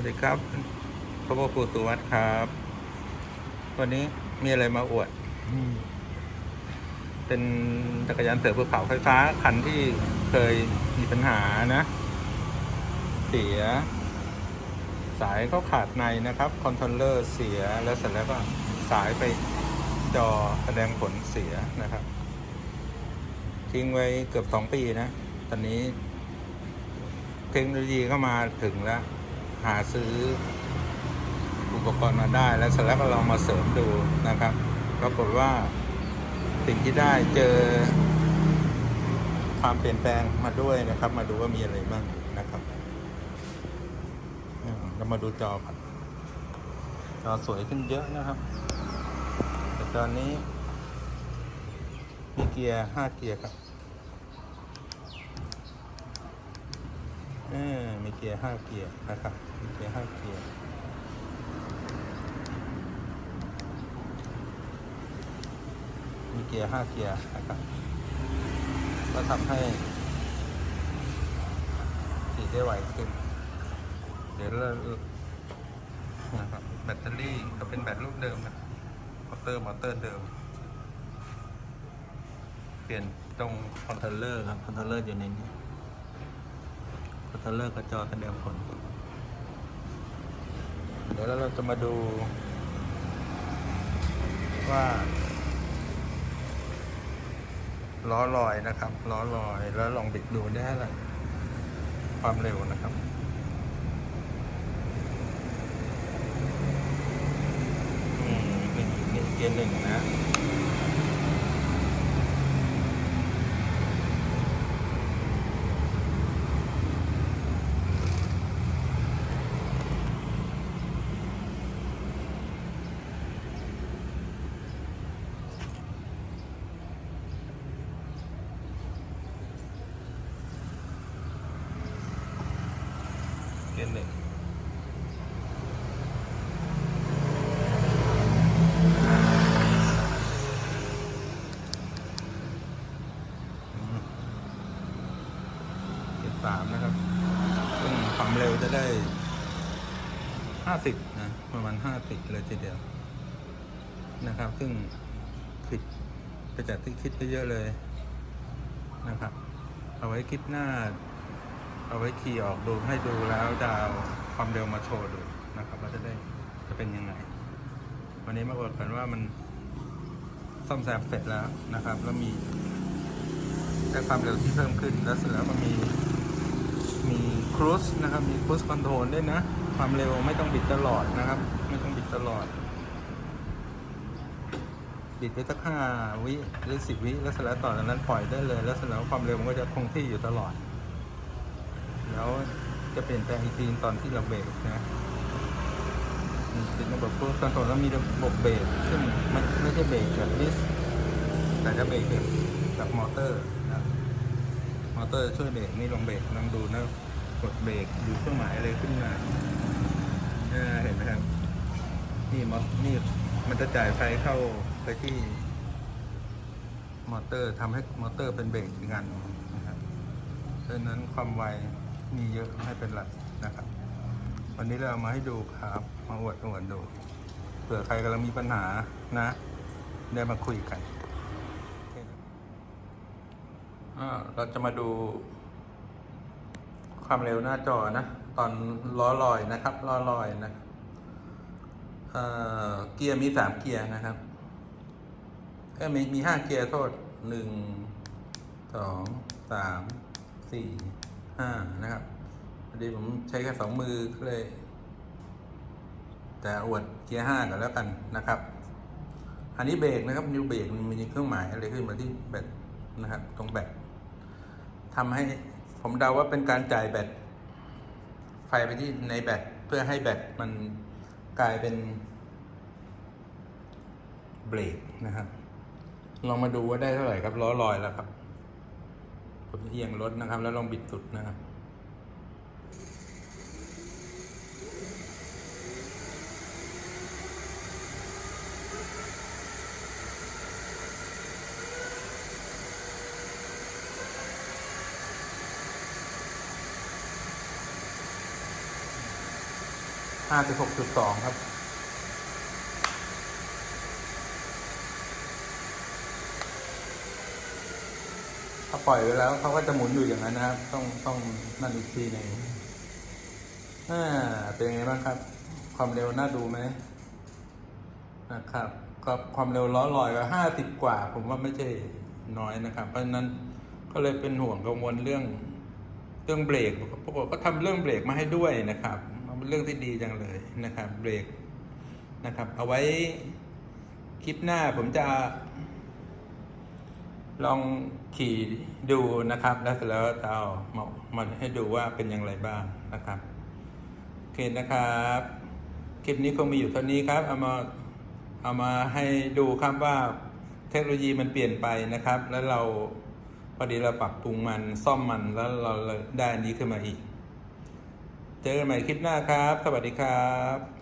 วัสดีครับพระครูสุวัสดิ์ครับ วันนี้มีอะไรมาอวด เป็นจักรยานเสือภูเขาไฟฟ้าคันที่เคยมีปัญหานะ เสีย สายเขาขาดในนะครับ คอนโทรลเลอร์เสียแล้วเสร็จแล้วก็สายไปจอแสดงผลเสียนะครับ ทิ้งไว้เกือบสองปีนะ ตอนนี้เทคโนโลยีเข้ามาถึงแล้ว หาซื้ออุปกรณ์มาได้ แล้วเสร็จแล้วก็ลองมาเสริมดูนะครับปรากฏว่าสิ่งที่ได้เจอ ความเปลี่ยนแปลงมาด้วยนะครับ มาดูว่ามีอะไรบ้างนะครับเรามาดูจอกันจอสวยขึ้นเยอะนะครับ แต่ตอนนี้มีเกียร์ห้าเกียร์ครับเออมี เกียร์ห้าเกียร์นะครับเกียร์ห้าเกียร์มีเกียร์ห้าเกียร์นะครับก็ทำให้ขี่ได้ไวขึ้น เดี๋ยวเรานะครับแบตเตอรี่ก็เป็นแบตรูปเดิมนะมอเตอร์มอเตอร์เดิม เปลี่ยนตรงคอนโทรลเลอร์ครับคอนโทรลเลอร์อยู่ในนี้ ก็จะเลิกกระจอแสดงผลเดี๋ยวเราจะมาดู ว่าล้อลอยนะครับล้อลอยแล้วลองบิดดูได้เท่าไหร่ความเร็วนะครับ อืมเป็นเป็นเกียร์หนึ่งนะ เกียร์หนึ่งอืมเกียสามนะครับซึ่งความเร็วจะได้ห้าสิบนะ ประมาณห้าสิบเลยทีเดียว นะครับ ซึ่งผิดไปจากที่คิดไปเยอะเลยนะครับ เอาไว้คลิปหน้า เอาไว้ขี่ออกดูให้ดูแล้วดาวความเร็วมาโชว์ดูนะครับว่าจะได้จะเป็นยังไง วันนี้มาอวดกันว่ามันซ่อมแซมเสร็จแล้วนะครับ แล้วมีได้ความเร็วที่เพิ่มขึ้นแล้วเสร็จแล้วก็มีมีครูซนะครับ มีครูซคอนโทรลด้วยนะ ความเร็วไม่ต้องบิดตลอดนะครับ ไม่ต้องบิดตลอด บิดไปสักห้าวิหรือสิบวิแล้วเสร็จแล้วต่อจากนั้นปล่อยได้เลย แล้วเสร็จแล้วความเร็วมันก็จะคงที่อยู่ตลอด แล้วจะเปลี่ยนแปลงอีกทีตอนที่เราเบรกนะนี่เป็นระบบพวกคอนโทรลแล้วมีระบบเบรกซึ่งไม่ไม่ใช่เบรกแบบดิสแต่จะเบรกแบบจากมอเตอร์นะมอเตอร์ช่วยเบรกนี่ลองเบรกลองดูนะกดเบรกดูเครื่องหมายอะไรขึ้นมาเห็นไหมครับ นี่มอนี่มันจะจ่ายไฟเข้าไปที่มอเตอร์ทำให้มอเตอร์เป็นเบรกอีกอันนะครับเพราะนั้นความไว มีเยอะไม่เป็นไรนะครับ วันนี้เราเอามาให้ดูครับมาอวดอวดดูเผื่อใครกำลังมีปัญหานะ ได้มาคุยกันเราจะมาดู ความเร็วหน้าจอนะ ตอนล้อลอยนะครับล้อลอยนะเเกียร์มีสามเกียร์นะครับเอ้ยมีมีห้าเกียร์โทษหนึ่งสองสามสี่ ห้านะครับพอดีผมใช้แค่สองมือก็เลย แต่อวดเกียร์ห้ากันแล้วกันนะครับ อันนี้เบรกนะครับนิ้วเบรกมันมีเครื่องหมายอะไรขึ้นมาที่แบตนะครับตรงแบตทำให้ผมเดาว่าเป็นการจ่ายแบตไฟไปที่ในแบตเพื่อให้แบตมันกลายเป็นเบรกนะครับ ลองมาดูว่าได้เท่าไหร่ครับล้อลอยแล้วครับ ผมจะเอียงรถนะครับ แล้วลองบิดสุดนะครับห้าสิบหกจุดสองครับ ถ้าปล่อยไปแล้วเขาก็จะหมุนอยู่อย่างนั้นนะครับ ต้องต้องนั่นอีกทีหนึ่งอ่าเป็นยังไงบ้างครับ ความเร็วน่าดูไหมนะครับก็ความเร็วล้อลอยก็ห้าสิบกว่า ผมว่าไม่ใช่น้อยนะครับ เพราะฉะนั้นก็เลยเป็นห่วงกังวลเรื่องเรื่องเบรกปรากฏก็ทำเรื่องเบรกมาให้ด้วยนะครับมันเป็นเรื่องที่ดีจังเลยนะครับ เบรกนะครับ เอาไว้คลิปหน้าผมจะ ลองขี่ดูนะครับ แล้วเสร็จแล้วจะเอามามาให้ดูว่าเป็นอย่างไรบ้างนะครับโอเคนะครับ คลิปนี้คงมีอยู่เท่านี้ครับ เอามาเอามาให้ดูครับว่าเทคโนโลยีมันเปลี่ยนไปนะครับ แล้วเราพอดีเราปรับปรุงมันซ่อมมันแล้วเราได้อันนี้ขึ้นมาอีก เจอกันใหม่คลิปหน้าครับ สวัสดีครับ